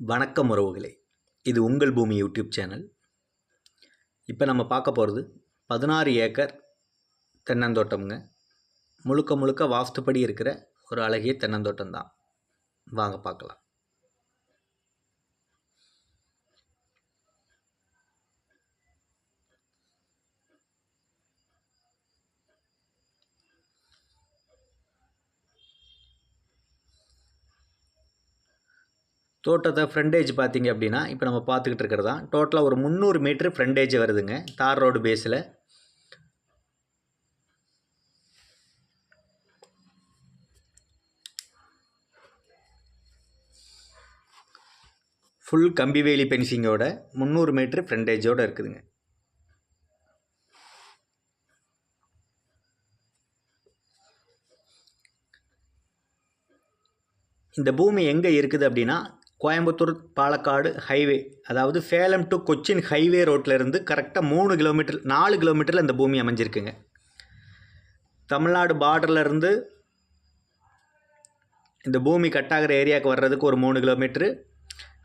வணக்கம் உறவுகளே. இது உங்கள் பூமி யூடியூப் சேனல். இப்போ நம்ம பார்க்க போகிறது பதினாறு ஏக்கர் தென்னந்தோட்டம்ங்க. முழுக்க முழுக்க வாஸ்துப்படி இருக்கிற ஒரு அழகிய தென்னந்தோட்டம் தான் வாங்க பார்க்கலாம். தோட்டத்தை ஃப்ரண்டேஜ் பார்த்தீங்க அப்படின்னா இப்போ நம்ம பார்த்துக்கிட்டு இருக்கிறது தான். டோட்டலாக ஒரு முந்நூறு மீட்ரு ஃப்ரண்டேஜ் வருதுங்க தார் ரோடு பேஸில் ஃபுல் கம்பிவேலி பென்சிங்கோட முந்நூறு மீட்ரு ஃப்ரண்டேஜோடு இருக்குதுங்க. இந்த பூமி எங்கே இருக்குது அப்படின்னா கோயம்புத்தூர் பாலக்காடு ஹைவே அதாவது சேலம் டு கொச்சின் ஹைவே ரோட்டிலிருந்து கரெக்டாக மூணு கிலோமீட்டர் நாலு கிலோமீட்டரில் இந்த பூமி அமைஞ்சிருக்குங்க. தமிழ்நாடு பார்டர்லேருந்து இந்த பூமி கட்டாகிற ஏரியாவுக்கு வர்றதுக்கு ஒரு மூணு கிலோமீட்ரு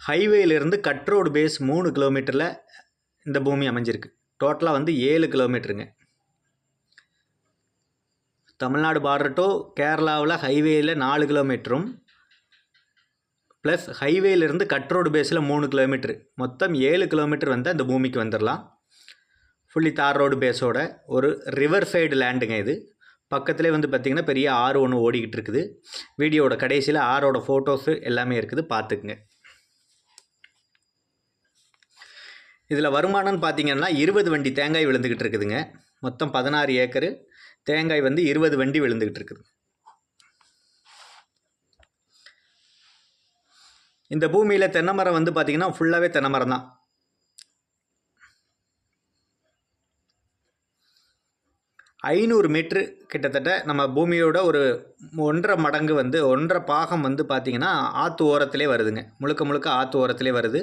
ஹைவேலேருந்து கட் ரோடு பேஸ் மூணு கிலோமீட்டரில் இந்த பூமி அமைஞ்சிருக்கு. டோட்டலாக வந்து ஏழு கிலோமீட்டருங்க தமிழ்நாடு பார்டர் டு கேரளாவில் ஹைவேயில் நாலு கிலோமீட்டரும் ப்ளஸ் ஹைவேலேருந்து கட் ரோடு பேஸில் மூணு கிலோமீட்ரு மொத்தம் ஏழு கிலோமீட்டர் வந்து அந்த பூமிக்கு வந்துடலாம் ஃபுல்லி தார் ரோடு பேஸோட ஒரு ரிவர் சைடு லேண்டுங்க இது. பக்கத்துலேயே வந்து பார்த்திங்கன்னா பெரிய ஆறு ஒன்று ஓடிக்கிட்டு இருக்குது. வீடியோவோட கடைசியில் ஆறோட ஃபோட்டோஸு எல்லாமே இருக்குது. பார்த்துக்குங்க இதில் வருமானம்னு பார்த்தீங்கன்னா இருபது வண்டி தேங்காய் விழுந்துக்கிட்டு இருக்குதுங்க. மொத்தம் பதினாறு ஏக்கரு. தேங்காய் வந்து இருபது வண்டி விழுந்துக்கிட்டு இருக்குது. இந்த பூமியில் தென்னை மரம் வந்து பார்த்திங்கன்னா ஃபுல்லாகவே தென்னை மரம் தான் ஐநூறு மீட்ரு கிட்டத்தட்ட நம்ம பூமியோட ஒரு ஒன்றரை மடங்கு வந்து ஒன்றரை பாகம் வந்து பார்த்திங்கன்னா ஆற்று ஓரத்திலே வருதுங்க. முழுக்க முழுக்க ஆற்று ஓரத்திலே வருது.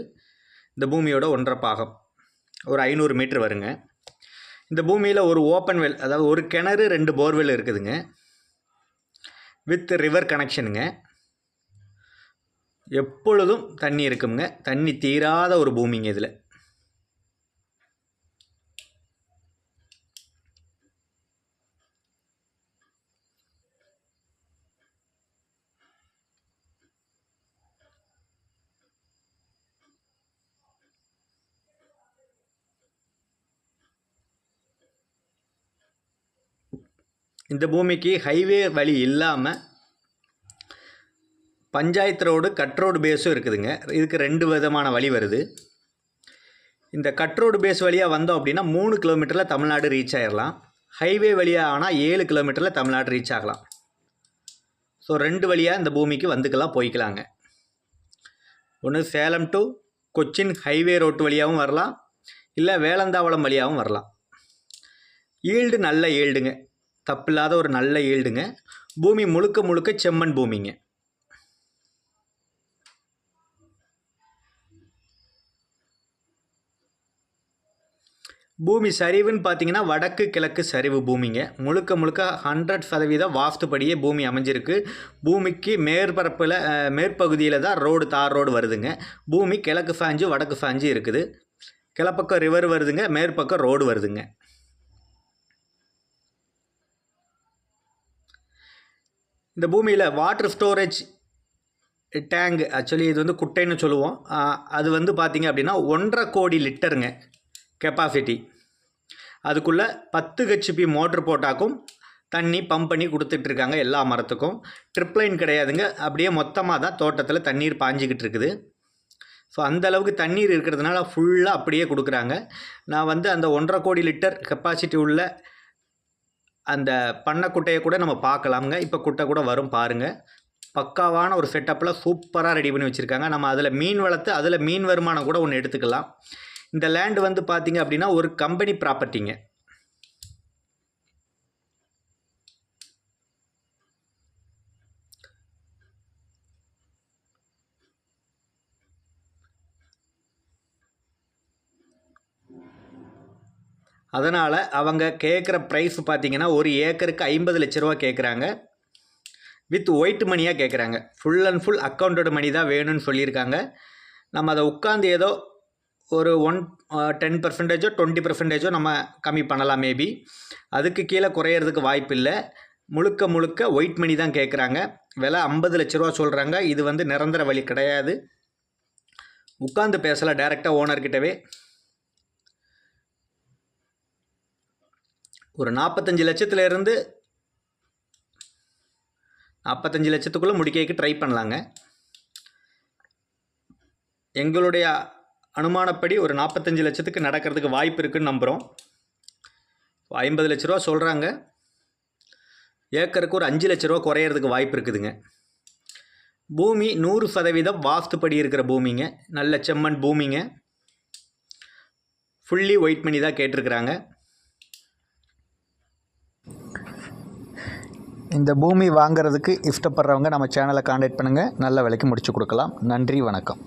இந்த பூமியோட ஒன்றரை பாகம். ஒரு ஐநூறு மீட்ரு வருங்க. இந்த பூமியில் ஒரு ஓப்பன் வெல் அதாவது ஒரு கிணறு ரெண்டு போர்வெல் இருக்குதுங்க. வித் ரிவர் கனெக்ஷனுங்க எப்பொழுதும் தண்ணி இருக்குங்க. தண்ணி தீராத ஒரு பூமிங்க இதில். இந்த பூமிக்கு ஹைவே வழி இல்லாமல் பஞ்சாயத்து ரோடு கட் ரோடு பேஸும் இருக்குதுங்க. இதுக்கு ரெண்டு விதமான வழி வருது. இந்த கட் ரோடு பேஸ் வழியாக வந்தோம் அப்படின்னா மூணு கிலோமீட்டரில் தமிழ்நாடு ரீச் ஆகிடலாம் ஹைவே வழியாக ஆனால் ஏழு கிலோமீட்டரில் தமிழ்நாடு ரீச் ஆகலாம். ஸோ ரெண்டு வழியாக இந்த பூமிக்கு வந்துக்கலாம் போய்க்கலாங்க. ஒன்று Salem to Cochin highway road வழியாகவும் வரலாம். இல்லை வேலந்தாவளம் வழியாகவும் வரலாம். ஈல்டு நல்ல ஈல்டுங்க. தப்பில்லாத ஒரு நல்ல ஈல்டுங்க. பூமி முழுக்க முழுக்க செம்மண் பூமிங்க. பூமி சரிவுன்னு பார்த்தீங்கன்னா வடக்கு கிழக்கு சரிவு பூமிங்க. முழுக்க முழுக்க ஹண்ட்ரட் சதவீதம் வாஸ்துப்படியே பூமி அமைஞ்சிருக்கு. பூமிக்கு மேற்பரப்பில் மேற்பகுதியில் தான் ரோடு தார் ரோடு வருதுங்க. பூமி கிழக்கு சாஞ்சு வடக்கு சாஞ்சு இருக்குது. கிழப்பக்கம் ரிவர் வருதுங்க மேற்பக்கம் ரோடு வருதுங்க. இந்த பூமியில் வாட்டர் ஸ்டோரேஜ் டேங்க் ஆக்சுவலி இது வந்து குட்டைன்னு சொல்லுவோம். அது வந்து பார்த்திங்க அப்படின்னா ஒன்றரை கோடி லிட்டருங்க. கெப்பாசிட்டி அதுக்குள்ளே பத்து ஹெச்பி மோட்ரு போட்டாக்கும் தண்ணி பம்ப் பண்ணி கொடுத்துட்ருக்காங்க எல்லா மரத்துக்கும். ட்ரிப்ளைன் கிடையாதுங்க. அப்படியே மொத்தமாக தான் தோட்டத்தில் தண்ணீர் பாஞ்சிக்கிட்டு இருக்குது. ஸோ அந்த அளவுக்கு தண்ணீர் இருக்கிறதுனால ஃபுல்லாக அப்படியே கொடுக்குறாங்க. நான் வந்து அந்த ஒன்றரை கோடி லிட்டர் கெப்பாசிட்டி உள்ள அந்த பண்ணை குட்டையை கூட நம்ம பார்க்கலாமுங்க. இப்போ குட்டை கூட வரும் பாருங்கள் பக்காவான ஒரு செட்டப்பில் சூப்பராக ரெடி பண்ணி வச்சுருக்காங்க. நம்ம அதில் மீன் வளர்த்து அதில் மீன் வருமானம் கூட ஒன்று எடுத்துக்கலாம். இந்த லேண்ட் வந்து பார்த்தீங்க அப்படின்னா ஒரு கம்பெனி ப்ராப்பர்ட்டிங்க அதனால் அவங்க கேட்குற ப்ரைஸ் பார்த்தீங்கன்னா ஒரு ஏக்கருக்கு ஐம்பது லட்ச ரூபா கேட்குறாங்க வித் ஒயிட் மணியாக கேட்குறாங்க full and full accounted money தான் வேணும்னு சொல்லியிருக்காங்க. நம்ம அதை உட்காந்து ஏதோ ஒரு ஒன் டென் பர்சன்டேஜோ டுவெண்ட்டி பர்சன்டேஜோ நம்ம கம்மி பண்ணலாம் மேபி அதுக்கு கீழே குறையிறதுக்கு வாய்ப்பு இல்லை முழுக்க முழுக்க ஒயிட் மணி தான் கேட்குறாங்க விலை ஐம்பது லட்ச ரூபா சொல்கிறாங்க இது வந்து நிரந்தர வழி கிடையாது. உட்காந்து பேசலாம் டைரெக்டாக ஓனர்கிட்டவே ஒரு நாற்பத்தஞ்சு லட்சத்துலேருந்து நாற்பத்தஞ்சு லட்சத்துக்குள்ளே முடிக்க ட்ரை பண்ணலாங்க. எங்களுடைய அனுமானப்படி ஒரு நாற்பத்தஞ்சு லட்சத்துக்கு நடக்கிறதுக்கு வாய்ப்பு இருக்குதுன்னு நம்புகிறோம் ஐம்பது லட்ச ரூபா சொல்கிறாங்க ஏக்கருக்கு ஒரு அஞ்சு லட்ச ரூபா குறையிறதுக்கு வாய்ப்பு இருக்குதுங்க. பூமி நூறு சதவீதம் வாஸ்துப்படி இருக்கிற பூமிங்க. நல்ல செம்மண் பூமிங்க. ஃபுல்லி ஒயிட் மணி தான் கேட்டிருக்கிறாங்க. இந்த பூமி வாங்குறதுக்கு இஷ்டப்படுறவங்க நம்ம சேனலை காண்டாக்ட் பண்ணுங்கள் நல்ல விலைக்கு முடிச்சு கொடுக்கலாம். நன்றி வணக்கம்.